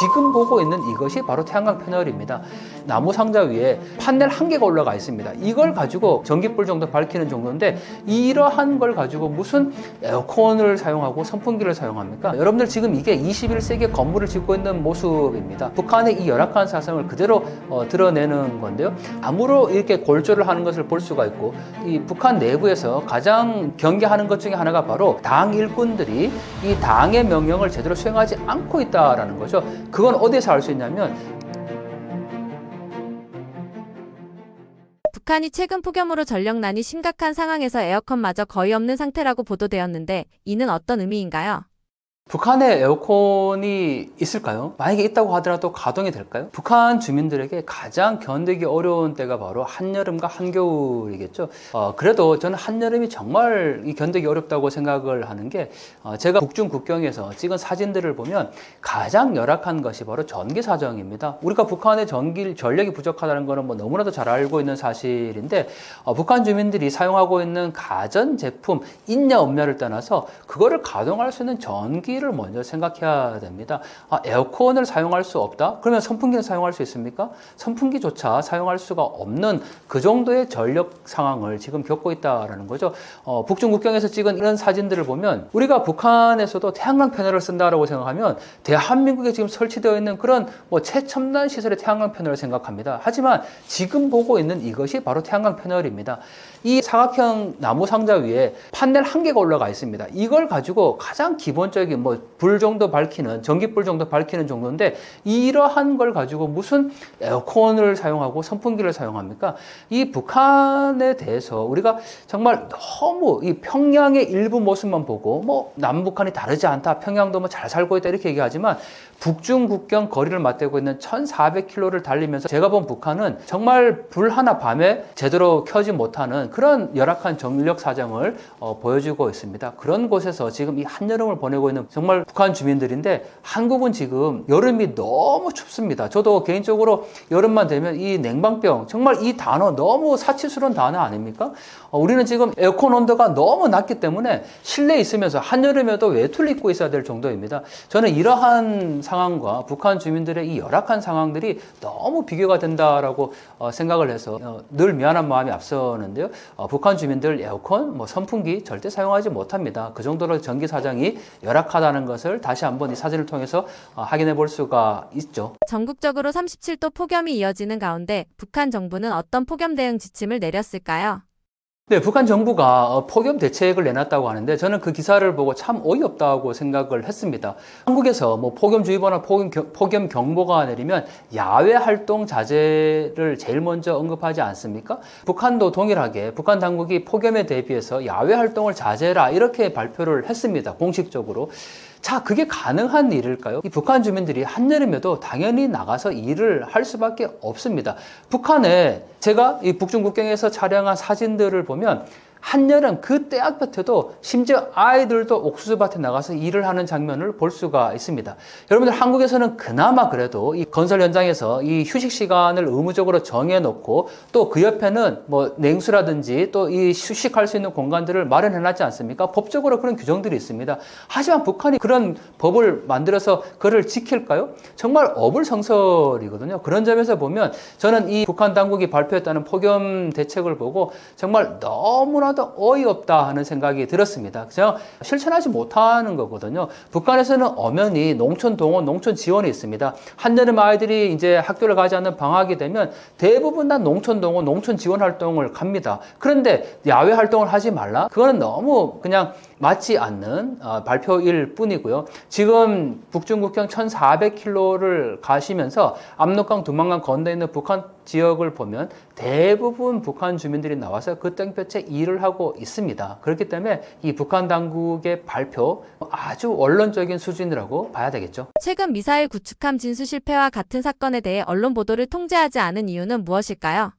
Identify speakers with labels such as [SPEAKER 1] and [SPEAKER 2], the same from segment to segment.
[SPEAKER 1] 지금 보고 있는 이것이 바로 태양광 패널입니다. 나무 상자 위에 판넬 한 개가 올라가 있습니다. 이걸 가지고 전기불 정도 밝히는 정도인데 이러한 걸 가지고 무슨 에어컨을 사용하고 선풍기를 사용합니까? 여러분들 지금 이게 21세기 건물을 짓고 있는 모습입니다. 북한의 이 열악한 사상을 그대로 어, 드러내는 건데요. 암으로 이렇게 골조를 하는 것을 볼 수가 있고 이 북한 내부에서 가장 경계하는 것 중에 하나가 바로 당 일꾼들이 이 당의 명령을 제대로 수행하지 않고 있다라는 거죠. 그건 어디에서 알 수 있냐면
[SPEAKER 2] 북한이 최근 폭염으로 전력난이 심각한 상황에서 에어컨마저 거의 없는 상태라고 보도되었는데 이는 어떤 의미인가요?
[SPEAKER 1] 북한에 에어컨이 있을까요? 만약에 있다고 하더라도 가동이 될까요? 북한 주민들에게 가장 견디기 어려운 때가 바로 한여름과 한겨울이겠죠. 어, 그래도 저는 한여름이 정말 이 견디기 어렵다고 생각을 하는 게 어, 제가 북중 국경에서 찍은 사진들을 보면 가장 열악한 것이 바로 전기 사정입니다. 우리가 북한의 전기 전력이 부족하다는 것은 뭐 너무나도 잘 알고 있는 사실인데 어, 북한 주민들이 사용하고 있는 가전 제품 있냐 없냐를 떠나서 그거를 가동할 수 있는 전기 를 먼저 생각해야 됩니다. 아, 에어컨을 사용할 수 없다? 그러면 선풍기는 사용할 수 있습니까? 선풍기조차 사용할 수가 없는 그 정도의 전력 상황을 지금 겪고 있다라는 거죠. 어, 북중 국경에서 찍은 이런 사진들을 보면 우리가 북한에서도 태양광 패널을 쓴다라고 생각하면 대한민국에 지금 설치되어 있는 그런 뭐 최첨단 시설의 태양광 패널을 생각합니다. 하지만 지금 보고 있는 이것이 바로 태양광 패널입니다. 이 사각형 나무 상자 위에 판넬 한 개가 올라가 있습니다. 이걸 가지고 가장 기본적인 뭐불 정도 밝히는 전기불 정도 밝히는 정도인데 이러한 걸 가지고 무슨 에어컨을 사용하고 선풍기를 사용합니까? 이 북한에 대해서 우리가 정말 너무 이 평양의 일부 모습만 보고 뭐 남북한이 다르지 않다. 평양도 뭐 잘 살고 있다 이렇게 얘기하지만 북중 국경 거리를 맞대고 있는 1,400km를 달리면서 제가 본 북한은 정말 불 하나 밤에 제대로 켜지 못하는 그런 열악한 전력 사정을 어, 보여주고 있습니다. 그런 곳에서 지금 이 한여름을 보내고 있는 정말 북한 주민들인데 한국은 지금 여름이 너무 춥습니다. 저도 개인적으로 여름만 되면 이 냉방병 정말 이 단어 너무 사치스러운 단어 아닙니까? 어, 우리는 지금 에어컨 온도가 너무 낮기 때문에 실내에 있으면서 한여름에도 외투를 입고 있어야 될 정도입니다. 저는 이러한 상황과 북한 주민들의 이 열악한 상황들이 너무 비교가 된다라고 어, 생각을 해서 어, 늘 미안한 마음이 앞서는데요. 어, 북한 주민들 에어컨, 뭐 선풍기 절대 사용하지 못합니다. 그 정도로 전기 사정이 열악하다는 것을 다시 한번 이 사진을 통해서 어, 확인해 볼 수가 있죠.
[SPEAKER 2] 전국적으로 37도 폭염이 이어지는 가운데 북한 정부는 어떤 폭염 대응 지침을 내렸을까요?
[SPEAKER 1] 네, 북한 정부가 어, 폭염 대책을 내놨다고 하는데 저는 그 기사를 보고 참 어이없다고 생각을 했습니다. 한국에서 뭐 폭염주의보나 폭염, 경- 폭염 경보가 내리면 야외 활동 자제를 제일 먼저 언급하지 않습니까? 북한도 동일하게 북한 당국이 폭염에 대비해서 야외 활동을 자제라 이렇게 발표를 했습니다. 공식적으로. 자, 그게 가능한 일일까요? 이 북한 주민들이 한여름에도 당연히 나가서 일을 할 수밖에 없습니다. 북한에 제가 이 북중 국경에서 촬영한 사진들을 보면 한여름 그 때앗볕에도 심지어 아이들도 옥수수밭에 나가서 일을 하는 장면을 볼 수가 있습니다. 여러분들 한국에서는 그나마 그래도 이 건설 현장에서 이 휴식 시간을 의무적으로 정해놓고 또 그 옆에는 뭐 냉수라든지 또 이 휴식할 수 있는 공간들을 마련해놨지 않습니까? 법적으로 그런 규정들이 있습니다. 하지만 북한이 그런 법을 만들어서 그를 지킬까요? 정말 어불성설이거든요. 그런 점에서 보면 저는 이 북한 당국이 발표했다는 폭염 대책을 보고 정말 너무나 도 어이없다 하는 생각이 들었습니다. 그냥 실천하지 못하는 거거든요. 북한에서는 엄연히 농촌 동원, 농촌 지원이 있습니다. 한여름 아이들이 이제 학교를 가지 않는 방학이 되면 대부분 다 농촌 동원, 농촌 지원 활동을 갑니다. 그런데 야외 활동을 하지 말라? 그거는 너무 그냥 맞지 않는 어, 발표일 뿐이고요. 지금 북중 국경 1,400km를 가시면서 압록강, 두만강 건너에 있는 북한 지역을 보면 대부분 북한 주민들이 나와서 그 땡볕에 일을 하고 있습니다. 그렇기 때문에 이 북한 당국의 발표 아주 원론적인 수준이라고 봐야 되겠죠.
[SPEAKER 2] 최근 미사일 구축함 진수 실패와 같은 사건에 대해 언론 보도를 통제하지 않은 이유는 무엇일까요?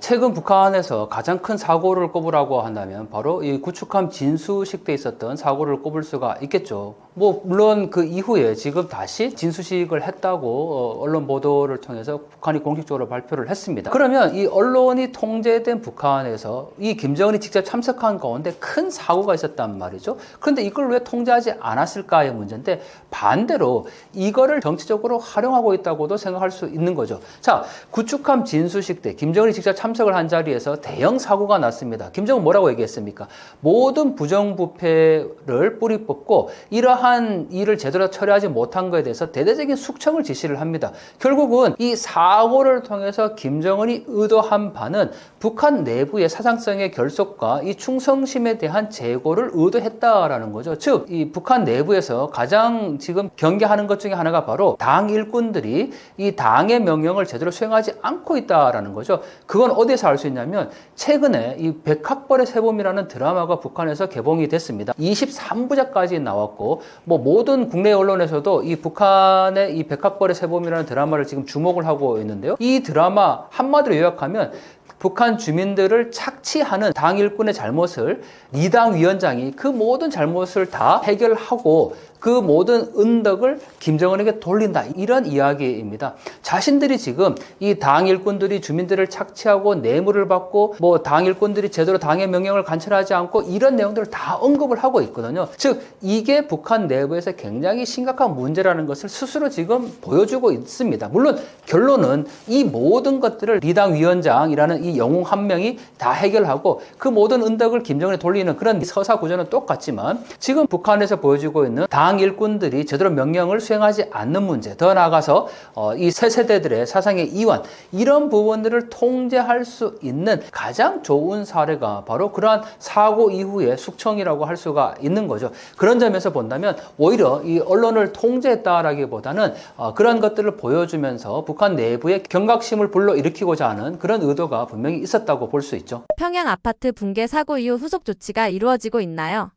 [SPEAKER 1] 최근 북한에서 가장 큰 사고를 꼽으라고 한다면 바로 이 구축함 진수식 때 있었던 사고를 꼽을 수가 있겠죠. 뭐 물론 그 이후에 지금 다시 진수식을 했다고 어, 언론 보도를 통해서 북한이 공식적으로 발표를 했습니다. 그러면 이 언론이 통제된 북한에서 이 김정은이 직접 참석한 가운데 큰 사고가 있었단 말이죠. 그런데 이걸 왜 통제하지 않았을까의 문제인데 반대로 이거를 정치적으로 활용하고 있다고도 생각할 수 있는 거죠. 자, 구축함 진수식 때 김정은이 직접 참 석을 한 자리에서 대형 사고가 났습니다. 김정은 뭐라고 얘기했습니까? 모든 부정부패를 뿌리 뽑고 이러한 일을 제대로 처리하지 못한 것에 대해서 대대적인 숙청을 지시를 합니다. 결국은 이 사고를 통해서 김정은이 의도한 바는 북한 내부의 사상성의 결속과 이 충성심에 대한 재고를 의도했다라는 거죠. 즉, 이 북한 내부에서 가장 지금 경계하는 것 중에 하나가 바로 당 일꾼들이 이 당의 명령을 제대로 수행하지 않고 있다라는 거죠. 그건 어디에서 알 수 있냐면 최근에 이 백학벌의 세범이라는 드라마가 북한에서 개봉이 됐습니다. 23부작까지 나왔고 뭐 모든 국내 언론에서도 이 북한의 이 백학벌의 세범이라는 드라마를 지금 주목을 하고 있는데요. 이 드라마 한마디로 요약하면 북한 주민들을 착취하는 당 일꾼의 잘못을 이 당 위원장이 그 모든 잘못을 다 해결하고 그 모든 은덕을 김정은에게 돌린다. 이런 이야기입니다. 자신들이 지금 이 당 일꾼들이 주민들을 착취하고 뇌물을 받고 뭐 당 일꾼들이 제대로 당의 명령을 관철하지 않고 이런 내용들을 다 언급을 하고 있거든요. 즉 이게 북한 내부에서 굉장히 심각한 문제라는 것을 스스로 지금 보여주고 있습니다. 물론 결론은 이 모든 것들을 리당 위원장이라는 이 영웅 한 명이 다 해결하고 그 모든 은덕을 김정은에 돌리는 그런 서사 구조는 똑같지만 지금 북한에서 보여주고 있는 당 일꾼들이 제대로 명령을 수행하지 않는 문제, 더 나아가서 어, 이새 세대들의 사상의 이완 이런 부분들을 통제할 수 있는 가장 좋은 사례가 바로 그러한 사고 이후의 숙청이라고 할 수가 있는 거죠. 그런 점에서 본다면 오히려 이 언론을 통제했다라기보다는 어, 그런 것들을 보여주면서 북한 내부의 경각심을 불러일으키고자 하는 그런 의도가 분명히 있었다고 볼 수 있죠.
[SPEAKER 2] 평양 아파트 붕괴 사고 이후 후속 조치가 이루어지고 있나요?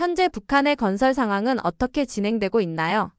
[SPEAKER 2] 현재 북한의 건설 상황은 어떻게 진행되고 있나요?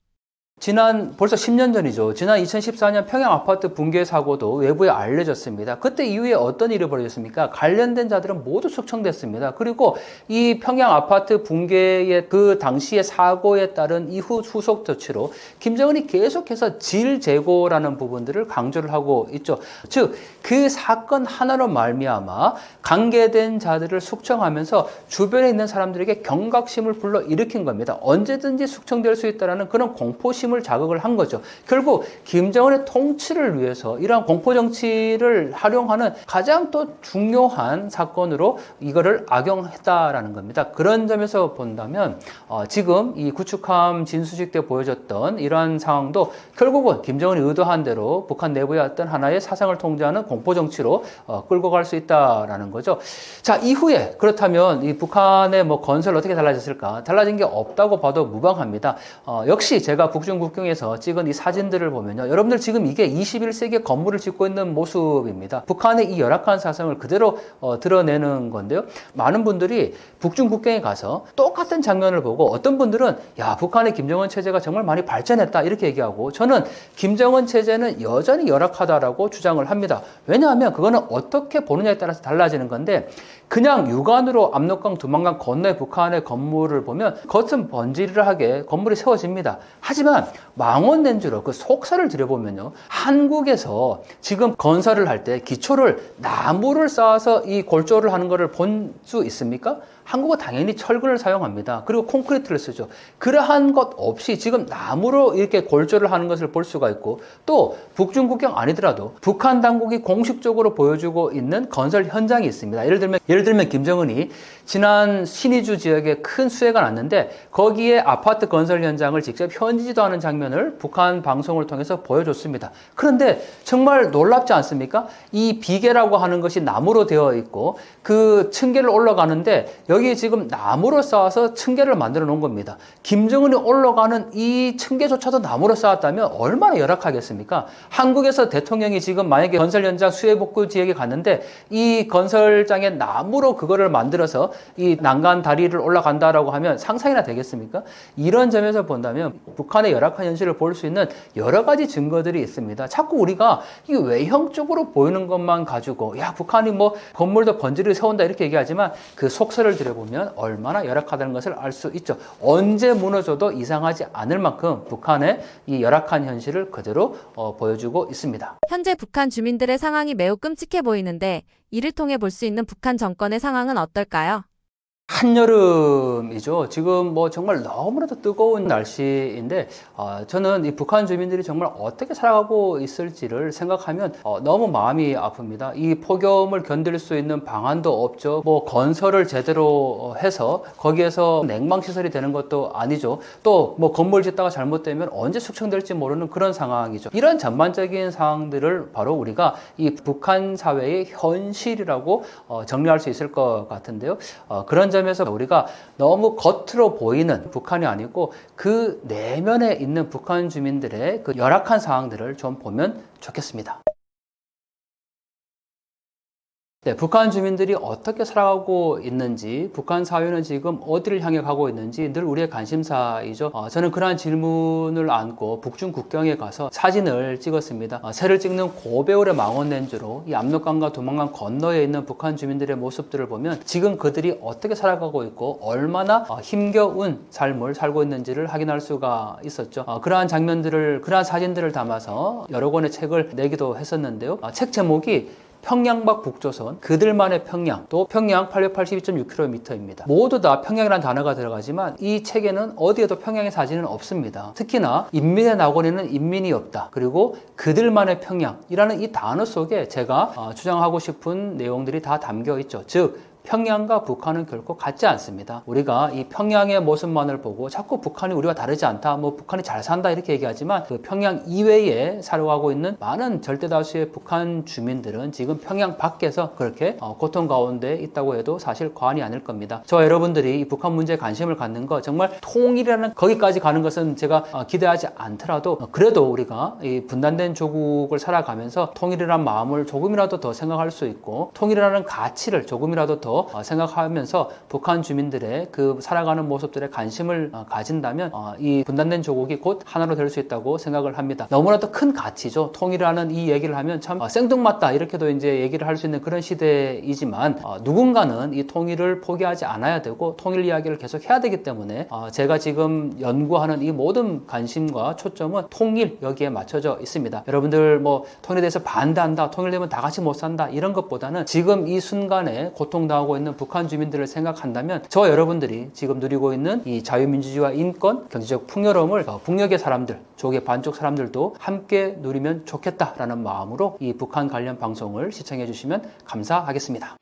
[SPEAKER 1] 지난 벌써 10년 전이죠. 지난 2014년 평양 아파트 붕괴 사고도 외부에 알려졌습니다. 그때 이후에 어떤 일이 벌어졌습니까? 관련된 자들은 모두 숙청됐습니다. 그리고 이 평양 아파트 붕괴의 그 당시의 사고에 따른 이후 후속 조치로 김정은이 계속해서 질 재고라는 부분들을 강조를 하고 있죠. 즉 그 사건 하나로 말미암아 관계된 자들을 숙청하면서 주변에 있는 사람들에게 경각심을 불러 일으킨 겁니다. 언제든지 숙청될 수 있다라는 그런 공포심 을 자극을 한 거죠. 결국 김정은의 통치를 위해서 이러한 공포 정치를 활용하는 가장 또 중요한 사건으로 이거를 악용했다라는 겁니다. 그런 점에서 본다면 어, 지금 이 구축함 진수식 때 보여줬던 이러한 상황도 결국은 김정은이 의도한 대로 북한 내부의 어떤 하나의 사상을 통제하는 공포 정치로 어, 끌고 갈 수 있다라는 거죠. 자 이후에 그렇다면 이 북한의 뭐 건설 어떻게 달라졌을까? 달라진 게 없다고 봐도 무방합니다. 어, 역시 제가 북중 국경에서 찍은 이 사진들을 보면요, 여러분들 지금 이게 21세기 건물을 짓고 있는 모습입니다. 북한의 이 열악한 사상을 그대로 어, 드러내는 건데요. 많은 분들이 북중 국경에 가서 똑같은 장면을 보고 어떤 분들은 야 북한의 김정은 체제가 정말 많이 발전했다 이렇게 얘기하고 저는 김정은 체제는 여전히 열악하다라고 주장을 합니다. 왜냐하면 그거는 어떻게 보느냐에 따라서 달라지는 건데 그냥 육안으로 압록강 두만강 건너의 북한의 건물을 보면 겉은 번지르르하게 건물이 세워집니다. 하지만 망원렌즈로 그 속살을 들여보면요. 한국에서 지금 건설을 할 때 기초를 나무를 쌓아서 이 골조를 하는 것을 본 수 있습니까? 한국은 당연히 철근을 사용합니다. 그리고 콘크리트를 쓰죠. 그러한 것 없이 지금 나무로 이렇게 골조를 하는 것을 볼 수가 있고 또 북중 국경 아니더라도 북한 당국이 공식적으로 보여주고 있는 건설 현장이 있습니다. 예를 들면 예를 들면 김정은이 지난 신의주 지역에 큰 수해가 났는데 거기에 아파트 건설 현장을 직접 현지지도 하는 장면을 북한 방송을 통해서 보여줬습니다. 그런데 정말 놀랍지 않습니까? 이 비계라고 하는 것이 나무로 되어 있고 그 층계를 올라가는데 여기 지금 나무로 쌓아서 층계를 만들어 놓은 겁니다. 김정은이 올라가는 이 층계조차도 나무로 쌓았다면 얼마나 열악하겠습니까? 한국에서 대통령이 지금 만약에 건설 현장 수해 복구 지역에 갔는데 이 건설장에 나무로 그거를 만들어서 이 난간 다리를 올라간다라고 하면 상상이나 되겠습니까? 이런 점에서 본다면 북한의 열악한 현실을 볼 수 있는 여러 가지 증거들이 있습니다. 자꾸 우리가 이 외형적으로 보이는 것만 가지고 야 북한이 뭐 건물도 번지르 세운다 이렇게 얘기하지만 그 속설을 들여보면 얼마나 열악하다는 것을 알 수 있죠. 언제 무너져도 이상하지 않을 만큼 북한의 이 열악한 현실을 그대로 어, 보여주고 있습니다.
[SPEAKER 2] 현재 북한 주민들의 상황이 매우 끔찍해 보이는데 이를 통해 볼 수 있는 북한 정권의 상황은 어떨까요?
[SPEAKER 1] 한여름이죠. 지금 뭐 정말 너무나도 뜨거운 날씨인데 어, 저는 이 북한 주민들이 정말 어떻게 살아가고 있을지를 생각하면 어, 너무 마음이 아픕니다. 이 폭염을 견딜 수 있는 방안도 없죠. 뭐 건설을 제대로 해서 거기에서 냉방 시설이 되는 것도 아니죠. 또 뭐 건물 짓다가 잘못되면 언제 숙청될지 모르는 그런 상황이죠. 이런 전반적인 상황들을 바로 우리가 이 북한 사회의 현실이라고 어, 정리할 수 있을 것 같은데요. 어, 그런 점 에서 우리가 너무 겉으로 보이는 북한이 아니고 그 내면에 있는 북한 주민들의 그 열악한 상황들을 좀 보면 좋겠습니다. 네, 북한 주민들이 어떻게 살아가고 있는지, 북한 사회는 지금 어디를 향해 가고 있는지 늘 우리의 관심사이죠. 어, 저는 그러한 질문을 안고 북중 국경에 가서 사진을 찍었습니다. 어, 새를 찍는 고배울의 망원 렌즈로 이 압록강과 도망강 건너에 있는 북한 주민들의 모습들을 보면 지금 그들이 어떻게 살아가고 있고 얼마나 어, 힘겨운 삶을 살고 있는지를 확인할 수가 있었죠. 어, 그러한 장면들을, 그러한 사진들을 담아서 여러 권의 책을 내기도 했었는데요. 어, 책 제목이 평양박 북조선, 그들만의 평양, 또 평양 882.6km입니다. 모두 다 평양이라는 단어가 들어가지만 이 책에는 어디에도 평양의 사진은 없습니다. 특히나 인민의 낙원에는 인민이 없다. 그리고 그들만의 평양이라는 이 단어 속에 제가 어, 주장하고 싶은 내용들이 다 담겨 있죠. 즉, 평양과 북한은 결코 같지 않습니다. 우리가 이 평양의 모습만을 보고 자꾸 북한이 우리와 다르지 않다, 뭐 북한이 잘 산다 이렇게 얘기하지만 그 평양 이외에 살아가고 있는 많은 절대 다수의 북한 주민들은 지금 평양 밖에서 그렇게 어, 고통 가운데 있다고 해도 사실 과언이 아닐 겁니다. 저와 여러분들이 이 북한 문제에 관심을 갖는 거 정말 통일이라는 거기까지 가는 것은 제가 어, 기대하지 않더라도 어, 그래도 우리가 이 분단된 조국을 살아가면서 통일이라는 마음을 조금이라도 더 생각할 수 있고 통일이라는 가치를 조금이라도 더 어, 생각하면서 북한 주민들의 그 살아가는 모습들에 관심을 어, 가진다면 어, 이 분단된 조국이 곧 하나로 될 수 있다고 생각을 합니다. 너무나도 큰 가치죠. 통일이라는 이 얘기를 하면 참 어, 생뚱맞다 이렇게도 이제 얘기를 할 수 있는 그런 시대이지만 어, 누군가는 이 통일을 포기하지 않아야 되고 통일 이야기를 계속 해야 되기 때문에 어, 제가 지금 연구하는 이 모든 관심과 초점은 통일 여기에 맞춰져 있습니다. 여러분들 뭐 통일에 대해서 반대한다, 통일되면 다 같이 못 산다 이런 것보다는 지금 이 순간에 고통 당하고 있는 북한 주민들을 생각한다면 저 여러분들이 지금 누리고 있는 이 자유민주주의와 인권, 경제적 풍요로움을 어, 북녘의 사람들, 조개 반쪽 사람들도 함께 누리면 좋겠다라는 마음으로 이 북한 관련 방송을 시청해 주시면 감사하겠습니다.